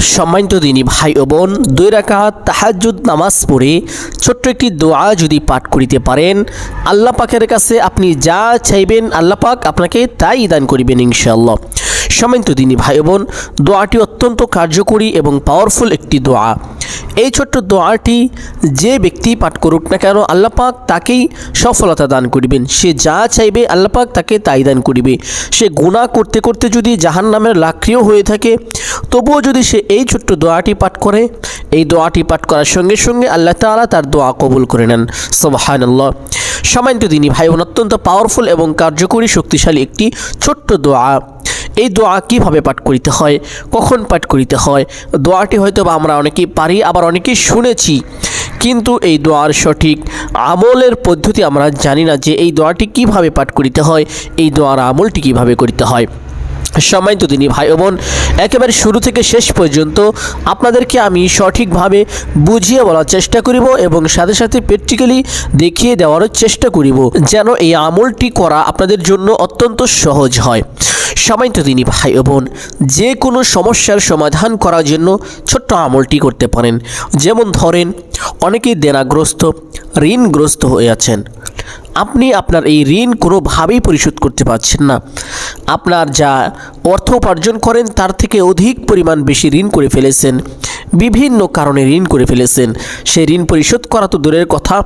সম্মানিত দিনী ভাই ও বোন, দুই রাকাত তাহাজ্জুদ নামাজ পড়ে ছোট্ট একটি দোয়া যদি পাঠ করিতে পারেন, আল্লাহ পাকের কাছে আপনি যা চাইবেন আল্লাহ পাক আপনাকে তাই দান করিবেন ইনশাআল্লাহ। সম্মানিত দিনী ভাই বোন, দোয়াটি অত্যন্ত কার্যকরী এবং পাওয়ারফুল একটি দোয়া। এই ছোট্ট দোয়াটি যে ব্যক্তি পাঠ করুক না কেন আল্লাপাক তাকেই সফলতা দান করিবেন। সে যা চাইবে, আল্লাহ পাক তাকে তাই দান করিবে। সে গুণা করতে করতে যদি জাহান নামের লাকড়িও হয়ে থাকে, তবুও যদি সে এই ছোট্ট দোয়াটি পাঠ করে, এই দোয়াটি পাঠ করার সঙ্গে সঙ্গে আল্লাহ তাআলা তার দোয়া কবুল করে নেন। সুবহানাল্লাহ। সম্মানিত দিনী ভাই বোন, অত্যন্ত পাওয়ারফুল এবং কার্যকরী, শক্তিশালী একটি ছোট্ট দোয়া। এই দোয়া কীভাবে পাঠ করিতে হয়? কখন পাঠ করিতে হয়? দোয়াটি হয়তো বা আমরা অনেকেই পারি, আবার অনেকেই শুনেছি। কিন্তু এই দোয়ার সঠিক আমলের পদ্ধতি আমরা জানি না যে এই দোয়াটি কীভাবে পাঠ করিতে হয়, এই দোয়ার আমলটি কীভাবে করিতে হয়। সম্মানিত দিনী ভাই বোন, একেবারে শুরু থেকে শেষ পর্যন্ত আপনাদেরকে আমি সঠিকভাবে বুঝিয়ে বলার চেষ্টা করিব এবং সাথে সাথে প্র্যাকটিক্যালি দেখিয়ে দেওয়ারও চেষ্টা করিব যেন এই আমলটি করা আপনাদের জন্য অত্যন্ত সহজ হয়। সম্মানিত দিনী ভাই বোন, যে কোনো সমস্যার সমাধান করার জন্য ছোট্ট আমলটি করতে পারেন। যেমন ধরেন, অনেকেই দেনাগ্রস্ত, ঋণগ্রস্ত হয়ে আছেন। আপনি আপনার এই ঋণ কোনোভাবেই পরিশোধ করতে পারছেন না। আপনার যা অর্থ উপার্জন করেন, তার থেকে অধিক পরিমাণ বেশি ঋণ করে ফেলেছেন। বিভিন্ন কারণে ঋণ করে ফেলেছেন। সেই ঋণ পরিশোধ করা তো দূরের কথা।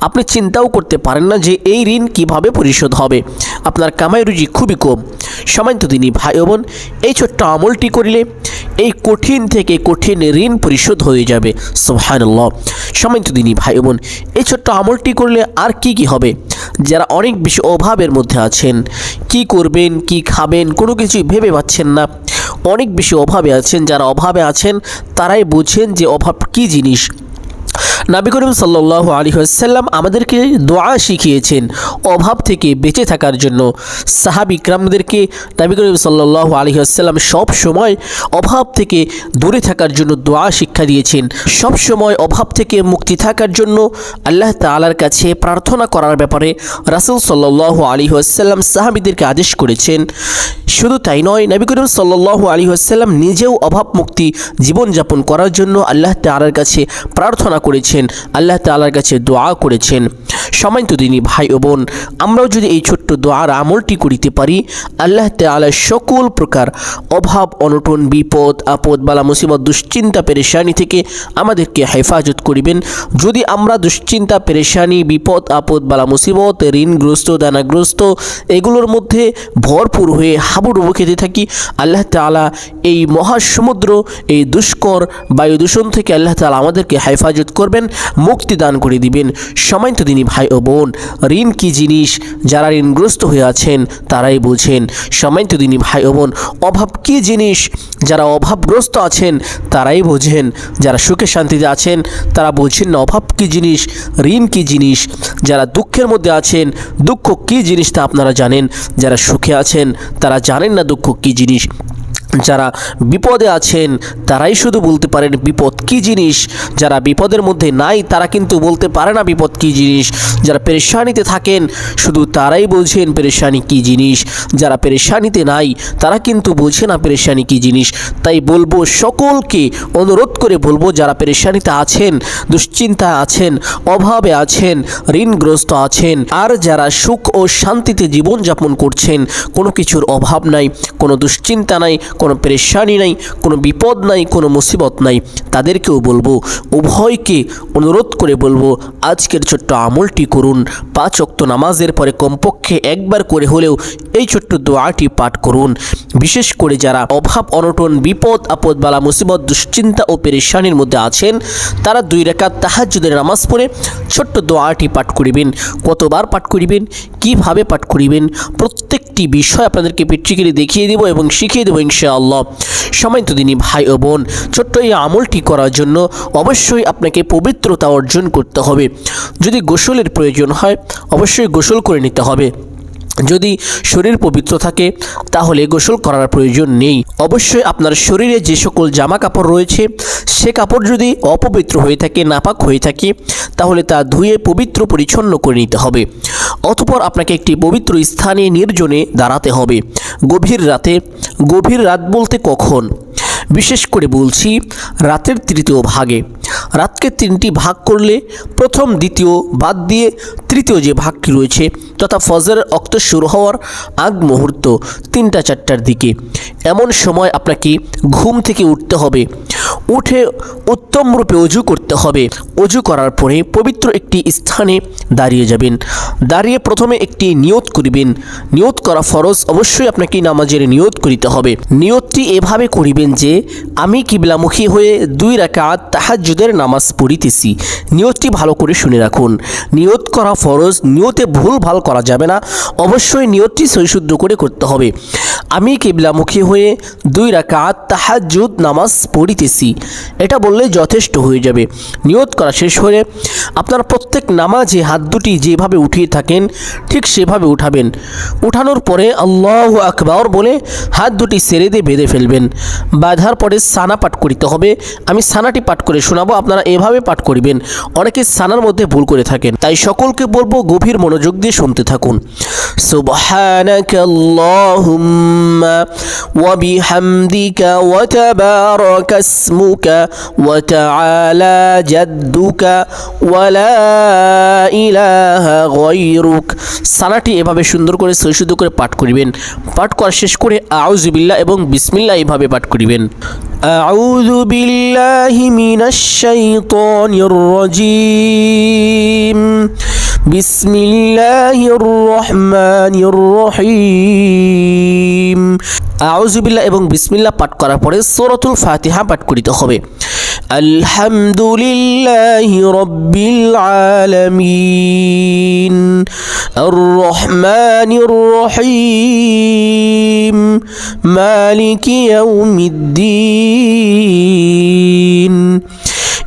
আপনি চিন্তাও করতে পারেন না যে এই ঋণ কীভাবে পরিশোধ হবে। আপনার কামাই রুজি খুবই কম। সমান্ত দিনী ভাই বোন, এই ছোট্ট আমলটি করিলে এই কঠিন থেকে কঠিন ঋণ পরিশোধ হয়ে যাবে। সুবহানাল্লাহ। সমান্ত দিনী ভাই বোন, এই ছোট্ট আমলটি করলে আর কি কি হবে? যারা অনেক বেশি অভাবের মধ্যে আছেন, কি করবেন, কি খাবেন, কোনো কিছু ভেবে পাচ্ছেন না। অনেক বেশি অভাবে আছেন, যারা অভাবে আছেন, তারাই বুঝেন যে অভাব কি জিনিস। নাবি করিম সাল্লাহ আলী আসাল্লাম আমাদেরকে দোয়া শিখিয়েছেন অভাব থেকে বেঁচে থাকার জন্য। সাহাবি ইকরামদেরকে নাবি করিম সাল্লাহ আলী আসাল্লাম সব সময় অভাব থেকে দূরে থাকার জন্য দোয়া শিক্ষা দিয়েছেন। সব সময় অভাব থেকে মুক্তি থাকার জন্য আল্লাহ তালার কাছে প্রার্থনা করার ব্যাপারে রাসুল সাল্লাহ আলী আসাল্লাম সাহাবিদেরকে আদেশ করেছেন। শুধু তাই নয়, নবী করিম সাল্লাহ আলী আসাল্লাম নিজেও অভাব মুক্তি জীবনযাপন করার জন্য আল্লাহ তালার কাছে প্রার্থনা করেছেন। আল্লাহ তালার কাছে দোয়া করেছেন। সমান্ত দিনী ভাই ও বোন, আমরাও যদি এই ছোট্ট দোয়ার আমলটি করিতে পারি, আল্লাহ তালা সকল প্রকার অভাব, অনটন, বিপদ, আপদ, বালা, মুসিবত, দুশ্চিন্তা, পেরেশানি থেকে আমাদেরকে হেফাজত করিবেন। যদি আমরা দুশ্চিন্তা, পেরেশানি, বিপদ, আপদ, বালা, মুসিবত, ঋণগ্রস্ত, দানাগ্রস্ত, এগুলোর মধ্যে ভরপুর হয়ে হাবুডুবু খেতে থাকি, আল্লাহ তালা এই মহাসমুদ্র, এই দুষ্কর, বায়ু দূষণ থেকে আল্লাহ তালা আমাদেরকে হেফাজত করবেন, মুক্তি দান করে দিবেন। সময়ত দিনী ভাই ও বোন, ঋণ কি জিনিস? যারা ঋণগ্রস্ত হয়ে আছেন, তারাই বোঝেন সময়ত দিনী ভাই ও বোন, অভাব কি জিনিস? যারা অভাবগ্রস্ত আছেন, তারাই বোঝেন, যারা সুখে শান্তিতে আছেন, তারা বোঝেন না অভাব কি জিনিস? ঋণ কি জিনিস? যারা দুঃখের মধ্যে আছেন, দুঃখ কি জিনিস তা আপনারা জানেন, যারা সুখে আছেন, তারা জানেন না দুঃখ কি জিনিস। যারা বিপদে আছেন, তারাই শুধু বলতে পারেন বিপদ কি জিনিস। যারা বিপদের মধ্যে নাই, তারা কিন্তু বলতে পারে না বিপদ কি জিনিস। যারা পেরেশানিতে থাকেন, শুধু তারাই বোঝেন পেরেশানি কি জিনিস। যারা পেরেশানিতে নাই, তারা কিন্তু বোঝে না পেরেশানি কি জিনিস। তাই বলব, সকলকে অনুরোধ করে বলব, যারা পেরেশানিতে আছেন, দুশ্চিন্তায় আছেন, অভাবে আছেন, ঋণগ্রস্ত আছেন, আর যারা সুখ ও শান্তিতে জীবনযাপন করছেন, কোনো কিছুর অভাব নাই, কোনো দুশ্চিন্তা নাই কোনো পেরেশানি নাই, কোনো বিপদ নাই, কোনো মুসিবত নাই। তাদেরকেও বলব, উভয়কে অনুরোধ করে বলব, আজকের ছোট্ট আমলটি করুন। পাঁচ অক্ত নামাজের পরে কমপক্ষে একবার করে হলেও এই ছোট্ট দোয়াটি পাঠ করুন। বিশেষ করে যারা অভাব, অনটন, বিপদ, আপদ, বালা, মুসিবত, দুশ্চিন্তা ও পেরেশানির মধ্যে আছেন, তারা দুই রেখা তাহাজুদের নামাজ পড়ে ছোট্ট দোয়াটি পাঠ করিবেন। কতবার পাঠ করিবেন? কীভাবে পাঠ করিবেন? প্রত্যেকটি বিষয় আপনাদেরকে প্র্যাকটিক্যালি দেখিয়ে দেবো এবং শিখিয়ে দেবো ইনশাআল্লাহ। তো দিনী ভাই ও বোন, ছোট্ট এই আমলটি করার জন্য অবশ্যই আপনাকে পবিত্রতা অর্জন করতে হবে। যদি গোসলের প্রয়োজন হয়, অবশ্যই গোসল করে নিতে হবে। যদি শরীর পবিত্র থাকে, তাহলে গোসল করার প্রয়োজন নেই। অবশ্যই আপনার শরীরে যে সকল জামা কাপড় রয়েছে, সে কাপড় যদি অপবিত্র হয়ে থাকে, নাপাক হয়ে থাকে, তাহলে তা ধুয়ে পবিত্র পরিচ্ছন্ন করে নিতে হবে। অতপর আপনাকে একটি পবিত্র স্থানে নির্জনে দাঁড়াতে হবে। গভীর রাতে, গভীর রাত বলতে কখন? বিশেষ করে বলছি, রাতের তৃতীয় ভাগে। রাতকে তিনটি ভাগ করলে প্রথম, দ্বিতীয়, বাদ দিয়ে তৃতীয় যে ভাগটি রয়েছে তথা ফজরের অক্ত শুরু হওয়ার আগ মুহূর্ত তিনটা চারটার দিকে। এমন সময় আপনাকে ঘুম থেকে উঠতে হবে। উঠে উত্তম রূপে অজু করতে হবে। অজু করার পরে পবিত্র একটি স্থানে দাঁড়িয়ে যাবেন। দাঁড়িয়ে প্রথমে একটি নিয়ত করিবেন। নিয়ত করা ফরজ, অবশ্যই আপনাকে নামাজের নিয়ত করিতে হবে। নিয়তটি এভাবে করিবেন যে, আমি কিবলামুখী হয়ে দুই রাকাত তাহাজ্জুদের নামাজ পড়িতেছি। নিয়তটি ভালো করে শুনে রাখুন। নিয়ত করা ফরজ, নিয়তে ভুল ভালো করা যাবে না। অবশ্যই নিয়তটি সৈশুদ্ধ করে করতে হবে। আমি কিবলামুখী হয়ে দুই রাকাত তাহাজ্জুদ নামাজ পড়িতেছি। এটা বললে যথেষ্ট হয়ে যাবে। নিয়ত করা শেষ হলে আপনার প্রত্যেক নামাজে হাত দুটি যেভাবে উঠিয়ে থাকেন, ঠিক সেভাবে উঠাবেন। উঠানোর পরে আল্লাহ আকবর বলে হাত দুটি সেরে দিয়ে বেঁধে ফেলবেন। বাঁধার পরে সানা পাঠ করিতে হবে। আমি সানাটি পাঠ করে শোনাবো, আপনারা এভাবে পাঠ করিবেন। অনেকে সানার মধ্যে ভুল করে থাকেন। তাই সকলকে বলব গভীর মনোযোগ দিয়ে শুনতে থাকুন। سبحانك اللهم وبحمدك وتبارك اسمك وتعالى جدك ولا إله غيرك সানাটি এভাবে সুন্দর করে সৈশুদ্ধ করে পাঠ করিবেন পাঠ করা শেষ করে আউজুবিল্লাহ এবং বিসমিল্লাহ এইভাবে পাঠ করিবেন أعوذ بالله من الشيطان الرجيم بسم الله الرحمن الرحيم আউযু বিল্লাহ এবং বিসমিল্লাহ পাঠ করার পরে সূরাতুল ফাতিহা পাঠ করিতে হবে আলহামদুলিল্লাহি রব্বিল আলামিন الرحمن الرحيم مالك يوم الدين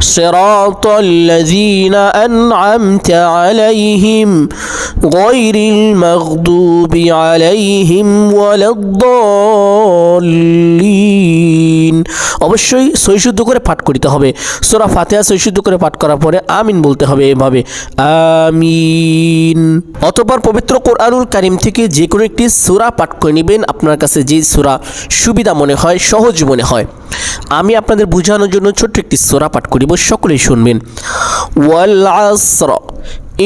صراط الذين أنعمت عليهم غير المغضوب عليهم ولا الضالين অবশ্যই সৈশুদ্ধ করে পাঠ করিতে হবে সোরা ফাতেহা সৈশুদ্ধ করে পাঠ করার পরে আমিন বলতে হবে এভাবে আমিন অতপর পবিত্র কোরআনুল কারিম থেকে যে কোনো একটি সূরা পাঠ করে নেবেন আপনার কাছে যে সূরা সুবিধা মনে হয় সহজ মনে হয় আমি আপনাদের বোঝানোর জন্য ছোট্ট একটি সূরা পাঠ করিব সকলেই শুনবেন ওয়াল আসর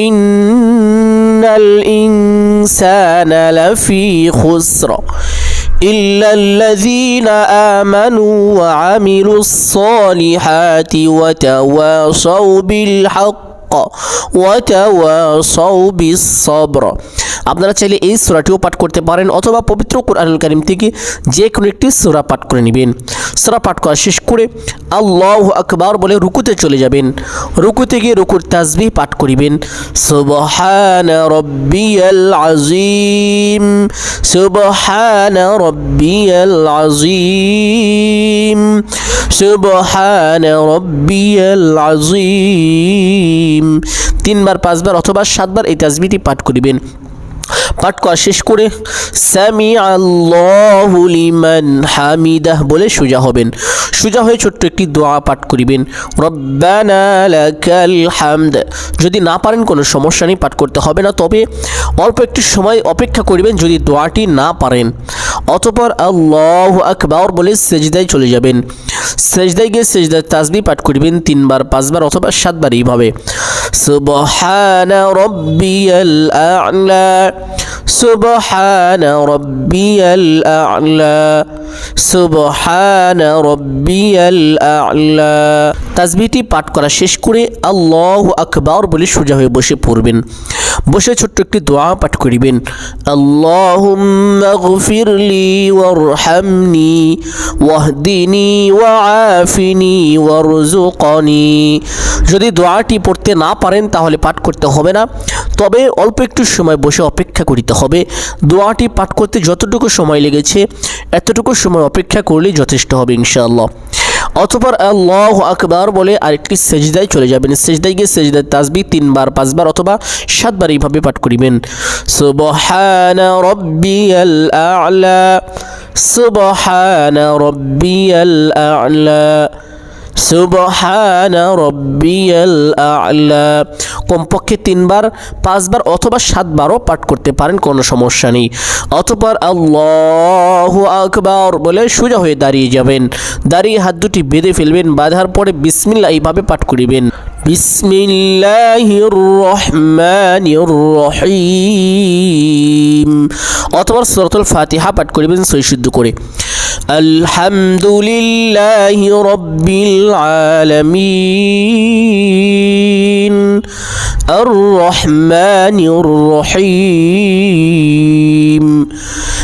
ইন্নাল ইনসানা লাফি খুসর إلا الذين آمنوا وعملوا الصالحات وتواصوا بالحق وتواصوا بالصبر আপনারা চাইলে এই সূরাটিও পাঠ করতে পারেন অথবা পবিত্র কোরআনুল কারিম থেকে যে কোনো একটি সূরা পাঠ করে নেবেন। সূরা পাঠ করা শেষ করে আল্লাহু আকবার বলে রুকুতে চলে যাবেন। রুকুতে গিয়ে রুকুর তাজবি পাঠ করিবেন। সুবহান রব্বিয়াল আজিম সুবহান রব্বিয়াল আজিম সুবহান রব্বিয়াল আজিম তিনবার, পাঁচবার অথবা সাতবার এই তাজবিটি পাঠ করিবেন। পাঠ করা শেষ করে সামি আল্লাহু লিমান হামিদাহ বলে সোজা হবেন। সোজা হয়ে ছোট্ট একটি দোয়া পাঠ করিবেন। হামদ যদি না পারেন, কোনো সমস্যা নেই, পাঠ করতে হবে না। তবে অল্প একটু সময় অপেক্ষা করিবেন যদি দোয়াটি না পারেন। অতপর আল্লাহ আকবর বলে সেজদায় চলে যাবেন। সেজদায় গিয়ে সেজদায় তাসবি পাঠ করিবেন তিনবার, পাঁচবার অথবা সাতবার এইভাবে সুবহান রব্বিয়াল আ'লা সুবহান রব্বিয়াল আ'লা, সুবহান রব্বিয়াল আ'লা। তাসবিহটি পাঠ করা শেষ করে আল্লাহ আকবার বলে সোজা হয়ে বসে পড়বেন। বসে ছোট্ট একটি দোয়া পাঠ করিবেন। যদি দোয়াটি পড়তে না পারেন তাহলে পাঠ করতে হবে না। তবে অল্প একটু সময় বসে অপেক্ষা করিতে হবে। দোয়াটি পাঠ করতে যতটুকু সময় লেগেছে, এতটুকু সময় অপেক্ষা করলেই যথেষ্ট হবে ইনশাআল্লাহ। অতপর আল্লাহ আকবার বলে আরেকটি সেজদায় চলে যাবেন। সেজদায় গিয়ে সেজদায় তাসবি তিনবার, পাঁচবার অথবা সাতবার এইভাবে পাঠ করিবেন। সুবহানা রব্বিয়াল আ'লা, সুবহানা রব্বিয়াল আ'লা, সুবহান রব্বিয়াল আ'লা। কমপক্ষে তিনবার, পাঁচবার অথবা সাতবারও পাঠ করতে পারেন, কোনো সমস্যা নেই। অতপর আল্লাহ আকবর বলে সোজা হয়ে দাঁড়িয়ে যাবেন। দাঁড়িয়ে হাত দুটি বেঁধে ফেলবেন, বাঁধার পরে বিসমিল্লা এইভাবে পাঠ করিবেন। বিসমিল্লাহির রহমানির রহিম অথবা সূরাতুল ফাতিহা পাঠ করিবেন সই শুদ্ধ করে। আলহামদুলিল্লাহি রব্বিল আলামিন। আর রহমানির রহিম।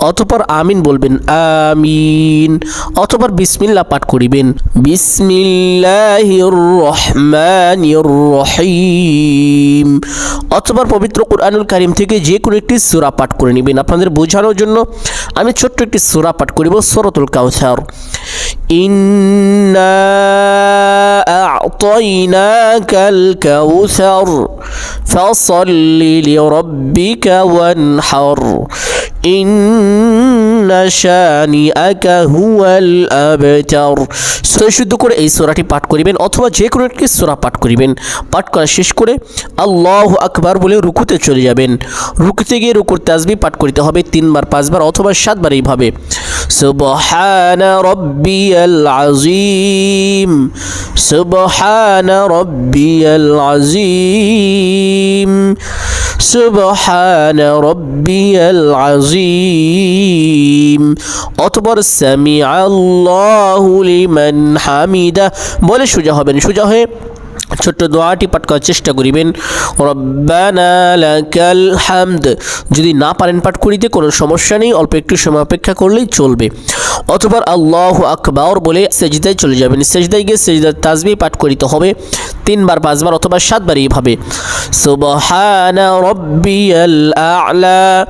অতপর আমিন বলবেন, আমিন। অতপর বিসমিল্লাহ পাঠ করিবেন। বিসমিল্লাহির রহমানির রহিম অতপর পবিত্র কোরআনুল কারিম থেকে যে কোনো একটি সূরা পাঠ করে নেবেন। আপনাদের বোঝানোর জন্য আমি ছোট্ট একটি সূরা পাঠ করিব, সূরাতুল কাউসার ইন্না আ'তাইনাকাল কাউসার فصل لربك وانحر إن শুদ্ধ করে এই সূরাটি পাঠ করিবেন অথবা যে কোনো একটি সূরা পাঠ করিবেন। পাঠ করা শেষ করে আল্লাহু আকবার বলে রুকুতে চলে যাবেন। রুকুতে গিয়ে রুকুর তাসবি পাঠ করিতে হবে তিনবার, পাঁচবার অথবা সাতবার এইভাবে। সুবহান রব্বিয়াল আজিম সুবহান রব্বিয়াল আজিম সুবহান রব্বিয়াল আজিম অতপর সামি আল্লাহু লিমান হামিদা বলে সোজা হবেন সোজা হয়ে ছোট্ট দোয়াটি পাঠ করার চেষ্টা করিবেন। হামদ। যদি না পারেন পাঠ করিতে, কোনো সমস্যা নেই, অল্প একটু সময় অপেক্ষা করলেই চলবে। অথবা আল্লাহ আকবর বলে সেজদায় চলে যাবেন। সেজদায় গিয়ে সেজদার তাজবি পাঠ করিতে হবে। তিনবার, পাঁচবার অথবা সাতবার এইভাবে। সুবহানা রব্বিয়াল আ'লা।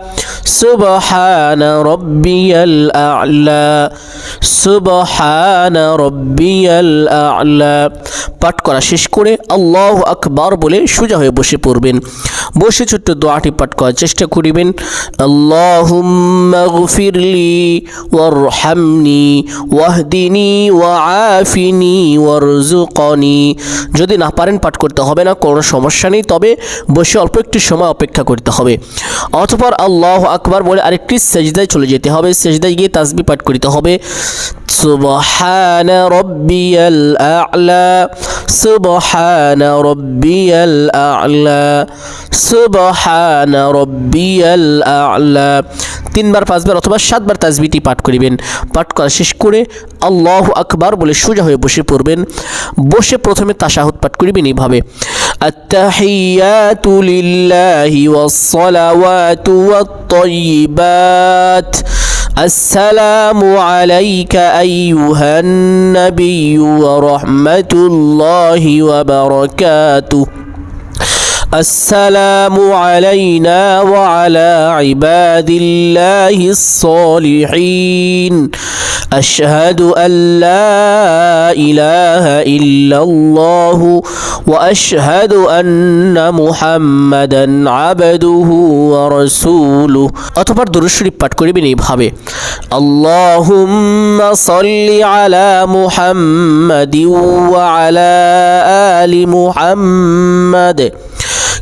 সুবহানা রব্বিয়াল আ'লা, সুবহানা রব্বিয়াল আ'লা। পাঠ করা শেষ করে আল্লাহ আকবার বলে সোজা হয়ে বসে পড়বেন। বসে ছোট্ট দোয়াটি পাঠ করার চেষ্টা করিবেন। আল্লাহুম্মা গফিরলি ওয়ারহামনি ওয়াহদিনি ওয়াআফিনি ওয়ারজুকনি যদি না পারেন পাঠ করতে হবে না, কোনো সমস্যা নেই, তবে বসে অল্প একটু সময় অপেক্ষা করতে হবে। অতপর আল্লাহ আকবার বলে আরেকটি সেজদায় চলে যেতে হবে। সেজদায় গিয়ে তাসবি পাঠ করতে হবে। সুবহান রব্বিয়াল আ'লা, সুবহান রব্বিয়াল আ'লা, সুবহান রব্বিয়াল আ'লা। তিনবার পাঁচবার অথবা সাতবার তাজবিটি পাঠ করিবেন পাঠ করা শেষ করে আল্লাহ আকবার বলে সোজা হয়ে বসে পড়বেন বসে প্রথমে তাশাহুদ পাঠ করিবেন এইভাবে التحيات لله والصلوات والطيبات السلام عليك أيها النبي ورحمة الله وبركاته السلام علينا وعلى عباد الله الصالحين أشهد أن لا إله إلا الله وأشهد أن محمدا عبده ورسوله অতপর দুরুদ শরীফ পাঠ করিবেন এইভাবে اللهم صل على محمد وعلى آل محمد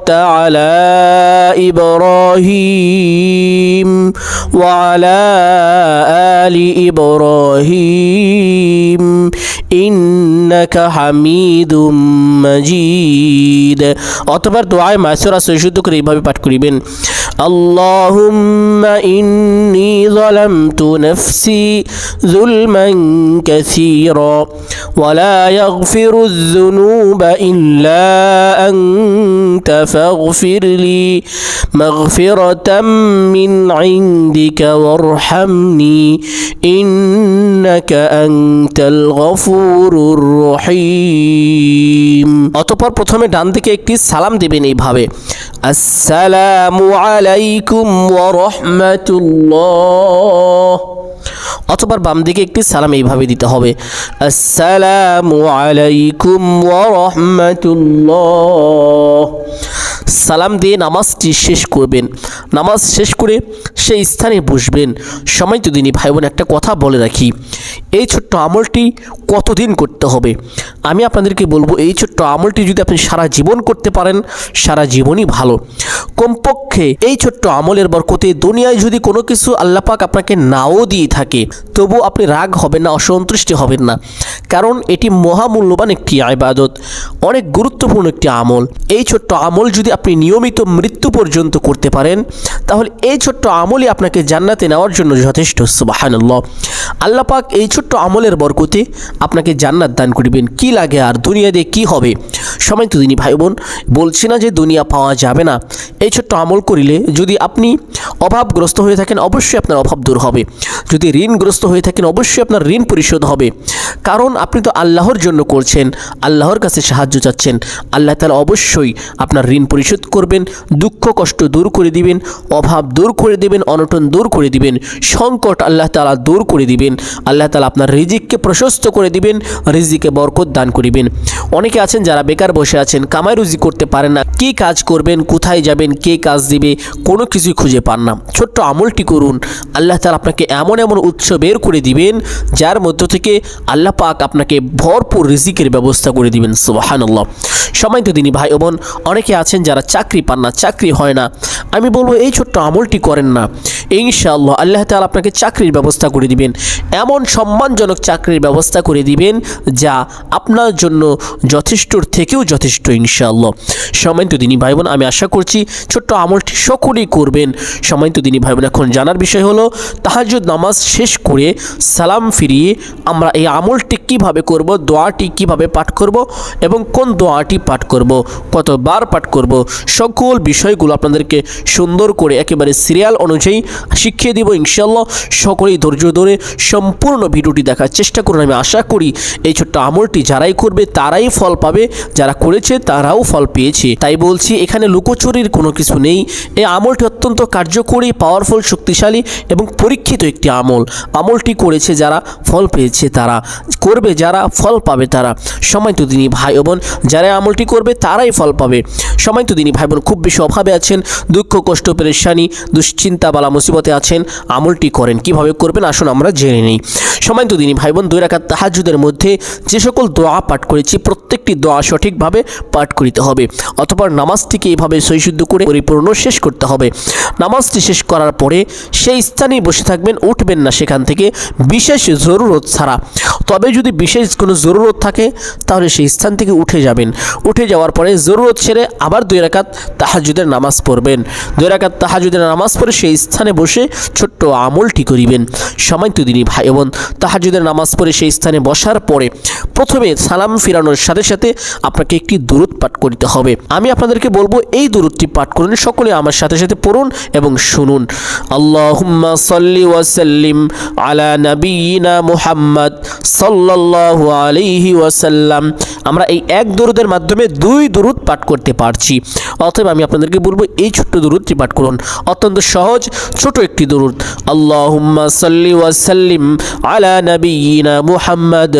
باركت على إبراهيم وعلى آل إبراهيم إنك حميد مجيد অতবার দোয়ায় মাসুরা সৈশুদ্ধ করে এইভাবে পাঠ করিবেন اللهم إني ظلمت نفسي ظلما كثيرا ولا يغفر الذنوب إلا أنت فاغفر لي مغفرة من عندك وارحمني إنك أنت الغفور الرحيم অতপর প্রথমে ডান দিকে একটি সালাম দেবেন এইভাবে আসসালামু আলাইকুম ওয়া রাহমাতুল্লাহ অথবা বাম দিকে একটি সালাম এইভাবে দিতে হবে আসসালামু আলাইকুম ওয়া রাহমাতুল্লাহ সালাম দিয়ে নামাজটি শেষ করবেন। নামাজ শেষ করে সেই স্থানে বসবেন। সময় যদি নি ভাই বোন একটা কথা বলে রাখি, এই ছোট্ট আমলটি কতদিন করতে হবে? আমি আপনাদেরকে বলব, এই ছোট্ট আমলটি যদি আপনি সারা জীবন করতে পারেন, সারা জীবনই ভালো। কমপক্ষে এই ছোট্ট আমলের বরকতে দুনিয়ায় যদি কোনো কিছু আল্লাপাক আপনাকে নাও দিয়ে থাকে, তবু আপনি রাগ হবেন না, অসন্তুষ্টি হবেন না। কারণ এটি মহামূল্যবান একটি আইবাদত অনেক গুরুত্বপূর্ণ একটি আমল। এই ছোট্ট আমল যদি আপনি নিয়মিত মৃত্যু পর্যন্ত করতে পারেন, তাহলে এই ছোট্ট আমলই আপনাকে জান্নাতে নেওয়ার জন্য যথেষ্ট, সুবাহানুল্লাহ। আল্লাহ পাক এই ছোট্ট আমলের বরকতে আপনাকে জান্নাত দান করিবেন। কি লাগে আর দুনিয়াতে কি কী হবে? সময় তো দিনই ভাই বোন বলছি না যে দুনিয়া পাওয়া যাবে না। এই ছোট্ট আমল করিলে যদি আপনি অভাবগ্রস্ত হয়ে থাকেন, অবশ্যই আপনার অভাব দূর হবে। যদি ঋণগ্রস্ত হয়ে থাকেন, অবশ্যই আপনার ঋণ পরিশোধ হবে। কারণ আপনি তো আল্লাহর জন্য করছেন, আল্লাহর কাছে সাহায্য চাচ্ছেন। আল্লাহ তালা অবশ্যই আপনার ঋণ পরিশোধ করবেন, দুঃখ, কষ্ট দূর করে দিবেন, অভাব দূর করে দিবেন, অনটন দূর করে দিবেন, সংকট আল্লাহ তালা দূর করে দিবেন। আল্লাহ তালা আপনার রিজিককে প্রশস্ত করে দিবেন, রিজিকে বরকত দান করিবেন। অনেকে আছেন যারা বেকার বসে আছেন, কামাই রুজি করতে পারেন না। কী কাজ করবেন, কোথায় যাবেন, কে কাজ দিবে, কোনো কিছুই খুঁজে পান না। ছোট্ট আমলটি করুন। আল্লাহ তালা আপনাকে এমন এমন উৎস বের করে দিবেন, যার মধ্য থেকে আল্লাহ পাক আপনাকে ভরপুর রিজিকের ব্যবস্থা করে দিবেন। সুবাহান্লাহ সময় তো দিনই ভাই বোন, অনেকে আছেন যারা চাকরি পান না, চাকরি হয় না। আমি বলব, এই ছোট্ট আমলটি করেন না। ইনশাআল্লাহ আল্লাহ তালা আপনাকে চাকরির ব্যবস্থা করে দিবেন। এমন সম্মানজনক চাকরির ব্যবস্থা করে দিবেন যা আপনার জন্য যথেষ্টর থেকেও যথেষ্ট ইনশাআল্লাহ। সময়ন্ত দিনী ভাই বোন আমি আশা করছি ছোট্ট আমলটি সকলেই করবেন। সময়ন্ত দিনী ভাই বোন এখন জানার বিষয় হলো তাহাজুদ নামাজ শেষ করে সালাম ফিরিয়ে আমরা এই আমলটি কীভাবে করব, দোয়াটি কীভাবে পাঠ করব এবং কোন দোয়াটি পাঠ করব, কতবার পাঠ করব, সকল বিষয়গুলো আপনাদেরকে সুন্দর করে একেবারে সিরিয়াল অনুযায়ী শিখিয়ে দিব ইনশাল্লাহ সকলেই ধৈর্য ধরে সম্পূর্ণ ভিডিওটি দেখার চেষ্টা করুন। আমি আশা করি এই ছোট্ট আমলটি যারাই করবে তারাই ফল পাবে। যারা করেছে তারাও ফল পেয়েছে। তাই বলছি, এখানে লুকোচুরির কোনো কিছু নেই। এই আমলটি অত্যন্ত কার্যকরী পাওয়ারফুল শক্তিশালী এবং পরীক্ষিত একটি আমল। আমলটি করেছে যারা, ফল পেয়েছে তারা। করবে যারা, ফল পাবে তারা। সময় তো দিনই ভাই বোন, যারা আমলটি করবে তারাই ফল পাবে। সময় তো দিনই ভাই বোন, খুব বেশি অভাবে আছেন। দুঃখ, কষ্ট, পেরেশানি, দুশ্চিন্তা বালা মুসিবতে আছেন, আমলটি করেন। কীভাবে করবেন? আসুন আমরা জেনে নিই। সময় তো দিনই ভাই বোন দুই রাখার তাহাজুদের মধ্যে যে সকল দোয়া পাঠ করেছি, প্রত্যেকটি দোয়া সঠিকভাবে পাঠ করিতে হবে। অথবা নামাজটিকে এইভাবে সৈশুদ্ধ করে পরিপূর্ণ শেষ করতে হবে। নামাজটি শেষ করার পরে সেই স্থানেই বসে থাকবেন, উঠবেন না সেখান থেকে, বিশেষ জরুরত ছাড়া। তবে যদি বিশেষ কোনো জরুরত থাকে, তাহলে সেই স্থান থেকে উঠে যাবেন। উঠে যাওয়ার পরে জরুরত ছেড়ে আবার দুই রাকাত তাহাজুদের নামাজ পড়বেন। দুই রাকাত তাহাজুদের নামাজ পড়ে সেই স্থানে বসে ছোট্ট আমলটি করিবেন। সময় তো দিনই ভাই বোন, তাহাজুদের নামাজ পড়ে সেই স্থানে বসার পরে প্রথমে সালাম ফিরানোর সাথে সাথে আপনাকে একটি দূরত পাঠ করিতে হবে। আমি আপনাদেরকে বলব, এই দূরতটি পাঠ করুন, সকলে আমার সাথে সাথে পড়ুন এবং শুনুন। আল্লাহুম্মা সাল্লি ওয়াসাল্লিম আলা নবীনা মুহাম্মদ সাল্লাল্লাহু আলাইহি ওয়াসাল্লাম আমরা এই এক দরুদের মাধ্যমে দুই দরুদ পাঠ করতে পারছি। অতএব আমি আপনাদেরকে বলব, এই ছোট্ট দরুদটি পাঠ করুন। অত্যন্ত সহজ, ছোট একটি দরুদ। আল্লাহুম্মা সাল্লি ওয়াসাল্লিম আলা নবিয়িনা মুহাম্মদ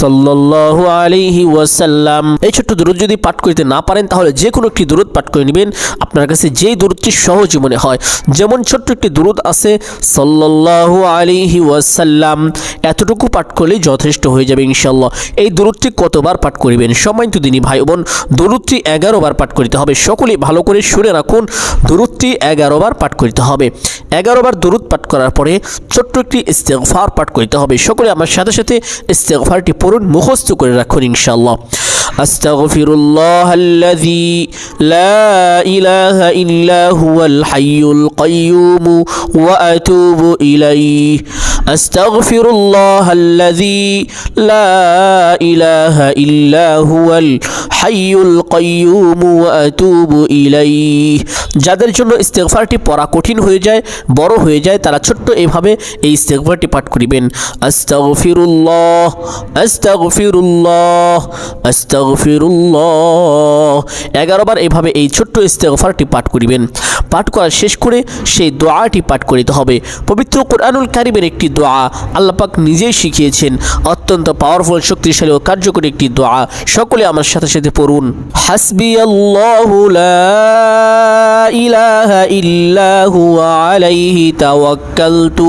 সাল্লাল্লাহু আলাইহি ওয়াসাল্লাম এই ছোট্ট দরুদ যদি পাঠ করতে না পারেন, তাহলে যে কোনো একটি দরুদ পাঠ করে নেবেন। আপনার কাছে যেই দরুদটি সহজ মনে হয়, যেমন ছোট্ট একটি দরুদ আছে, সাল্লাল্লাহু আলাইহি ওয়াসাল্লাম এতটুকু পাঠ করলেই যথেষ্ট হয়ে যাবে ইনশাল্লাহ এই দরুদটি কতবার পাঠ করিবেন সম্মানিত দিনী ভাই বোন দরুদটি এগারো বার পাঠ করিতে হবে সকলে ভালো করে শুনে রাখুন দরুদটি এগারো বার পাঠ করিতে হবে এগারো বার দরুদ পাঠ করার পরে ছোট্ট একটি ইস্তেগফার পাঠ করিতে হবে সকলে আমার সাথে সাথে ইস্তেগফারটি পড়ুন মুখস্থ করে রাখুন ইনশাআল্লাহ أستغفر الله الذي لا إله إلا هو الحي القيوم وأتوب إليه أستغفر الله الذي لا إله إلا هو الحي হাইউল কয়ুম আতুবু ইলাই যাদের জন্য ইস্তেকফারটি পড়া কঠিন হয়ে যায়, বড় হয়ে যায়, তারা ছোট্ট এভাবে এই ইস্তেকফারটি পাঠ করিবেন। আস্তাগফিরুল্লাহ আস্তাগফিরুল্লাহ আস্তাগফিরুল্লাহ। এগারোবার এভাবে এই ছোট্ট ইস্তেকফারটি পাঠ করিবেন। পাঠ করা শেষ করে সেই দোয়াটি পাঠ করিতে হবে। পবিত্র কোরআনুল কারিমের একটি দোয়া আল্লাপাক নিজেই শিখিয়েছেন। অত্যন্ত পাওয়ারফুল শক্তিশালী ও কার্যকরী একটি দোয়া। সকলে আমার সাথে সাথে পড়ুন। হাসবি ইলাহা ইল্লাহু আলাইহি তাওয়াক্কালতু।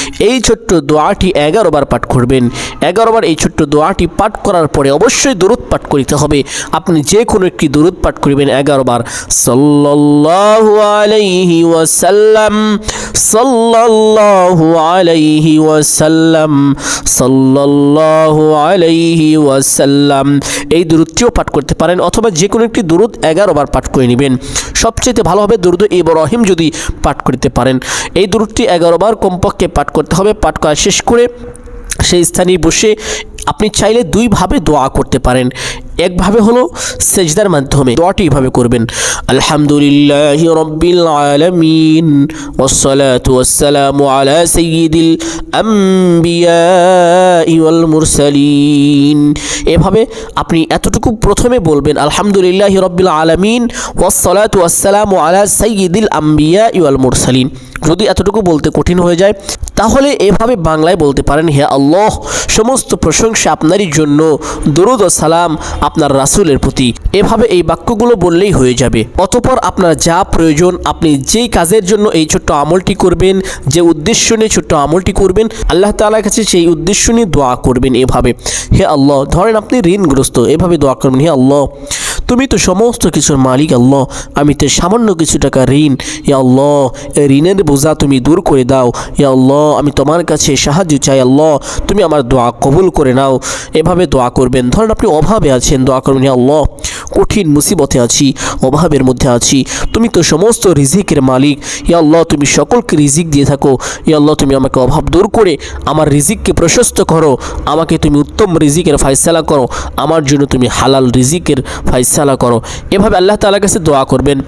এই ছোট্ট দোয়াটি এগারো বার পাঠ করবেন। এগারো বার এই ছোট্ট দোয়াটি পাঠ করার পরে অবশ্যই দরুদ পাঠ করিতে হবে। আপনি যে কোনো একটি দরুদ পাঠ করিবেন এগারো বার সাল্লাল্লাহু আলাইহি আলাইহি ওয়াসাল্লাম, সাল্লাল্লাহু আলাইহি ওয়াসাল্লাম। এই দূরত্বটিও পাঠ করতে পারেন অথবা যে কোনো একটি দূরত এগারো বার পাঠ করে নেবেন। সবচেয়ে ভালো হবে দুরুদ ইব্রাহিম যদি পাঠ করতে পারেন। এই দূরটি এগারো বার কমপক্ষে পাঠ করতে হবে পাঠ করা শেষ করে সেই স্থানে বসে আপনি চাইলে দুইভাবে দোয়া করতে পারেন। একভাবে হলো সেজদার মাধ্যমে দোয়াটি এভাবে করবেন আলহামদুলিল্লাহ রব্বিল আলামিন والصلاة والسلام على سيد الأنبياء والمرسلين এভাবে আপনি এতটুকু প্রথমে বলবেন আলহামদুলিল্লাহ রব্বিল আলামিন والصلاة والسلام على سيد الأنبياء والمرسلين যদি এতটুকু বলতে কঠিন হয়ে যায় তাহলে এভাবে বাংলায় বলতে পারেন হে আল্লাহ সমস্ত প্রশংসা আপনারই জন্য দরুদ ও সালাম আপনার রাসুলের প্রতি। এভাবে এই বাক্যগুলো বললেই হয়ে যাবে। অতপর আপনার যা প্রয়োজন, আপনি যেই কাজের জন্য এই ছোট্ট আমলটি করবেন, যে উদ্দেশ্য নিয়ে ছোট্ট আমলটি করবেন, আল্লাহ তালার কাছে সেই উদ্দেশ্য নিয়ে দোয়া করবেন এভাবে। হে আল্লাহ, ধরেন আপনি ঋণগ্রস্ত, এভাবে দোয়া করবেন, হে আল্লাহ তুমি তো সমস্ত কিছুর মালিক, আল্লাহ। আমি তো সামান্য কিছু টাকা ঋণ। ইয়া আল্লাহ, এই ঋণের বোঝা তুমি দূর করে দাও। ইয়া আল্লাহ, আমি তোমার কাছে সাহায্য চাই, আল্লাহ। তুমি আমার দোয়া কবুল করে নাও। এভাবে দোয়া করবেন। ধরেন আপনি অভাবে আছেন, দোয়া করবেন ইয়া আল্লাহ। কঠিন মুসিবতে আছি, অভাবের মধ্যে আছি। তুমি তো সমস্ত রিজিকের মালিক। ইয়া আল্লাহ, তুমি সকলকে রিজিক দিয়ে থাকো। ইয়া আল্লাহ, তুমি আমাকে অভাব দূর করে, আমার রিজিককে প্রশস্ত করো। আমাকে তুমি উত্তম রিজিকের ফাইসালা করো। আমার জন্য তুমি হালাল রিজিকের ফাইসালা করো। এভাবে আল্লাহ তালার কাছে দোয়া করবেন।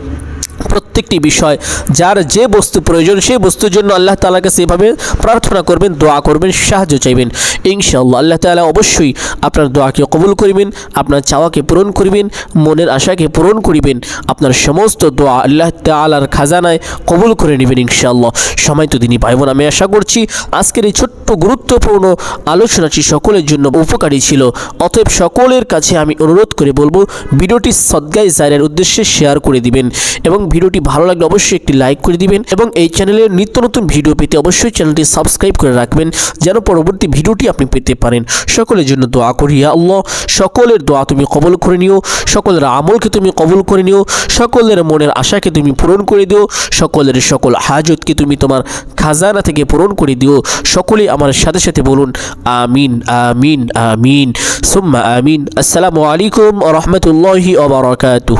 প্রত্যেকটি বিষয়, যার যে বস্তু প্রয়োজন, সেই বস্তুর জন্য আল্লাহ তালার কাছে এভাবে প্রার্থনা করবেন, দোয়া করবেন, সাহায্য চাইবেন। ইনশাআল্লাহ আল্লাহ তালা অবশ্যই আপনার দোয়াকে কবুল করিবেন, আপনার চাওয়াকে পূরণ করিবেন, মনের আশাকে পূরণ করিবেন, আপনার সমস্ত দোয়া আল্লাহ তালার খাজানায় কবুল করে নেবেন ইনশাআল্লাহ। সময় তো দিনই ভাই বোন আমি আশা করছি আজকের এই ছোট্ট গুরুত্বপূর্ণ আলোচনাটি সকলের জন্য উপকারী ছিল। অতএব সকলের কাছে আমি অনুরোধ করে বলব, ভিডিওটি সদ্গাই জারের উদ্দেশ্যে শেয়ার করে দিবেন এবং ভিডিওটি ভালো লাগলে অবশ্যই একটি লাইক করে দিবেন এবং এই চ্যানেলের নিত্য নতুন ভিডিও পেতে অবশ্যই চ্যানেলটি সাবস্ক্রাইব করে রাখবেন যেন পরবর্তী ভিডিওটি আপনি পেতে পারেন। সকলের জন্য দোয়া করি আল্লাহ। সকলের দোয়া তুমি কবল করে নিও। সকলের আমলকে তুমি কবল করে নিও। সকলের মনের আশাকে তুমি পূরণ করে দিও। সকলের সকল হাজতকে তুমি তোমার খাজানা থেকে পূরণ করে দিও। সকলেই আমার সাথে সাথে বলুন, আমিন আমিন আমিন। সুম্মা আমিন। আসসালামু আলাইকুম রহমতুল্লাহি ওবরাকাতুহ